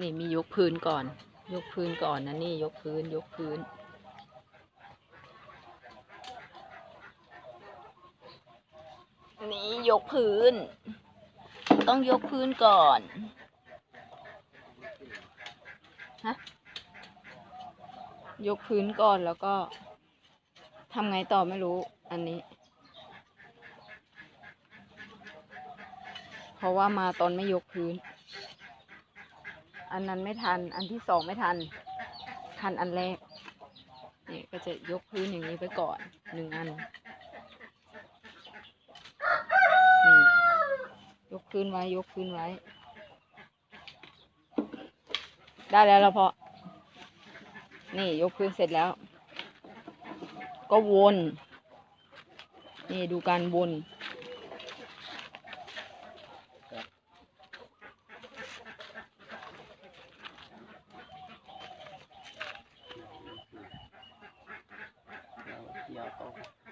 นี่มียกพื้นก่อน ยกพื้นก่อนนะนี่ยกพื้นยกพื้น นี่ยกพื้น ต้องยกพื้นก่อนฮะยกพื้นก่อนแล้วก็ทำไงต่อไม่รู้อันนี้ เพราะว่ามาตอนไม่ยกพื้น อันนั้นไม่ทัน อันที่สองไม่ทัน ทันอันแรกนี่ก็จะยกพื้นอย่างนี้ไปก่อนหนึ่งอันนี่ยกพื้นไว้ยกพื้นไว้ ได้แล้วเราพอ นี่ยกพื้นเสร็จแล้ว ก็วน นี่ดูการวน video ko.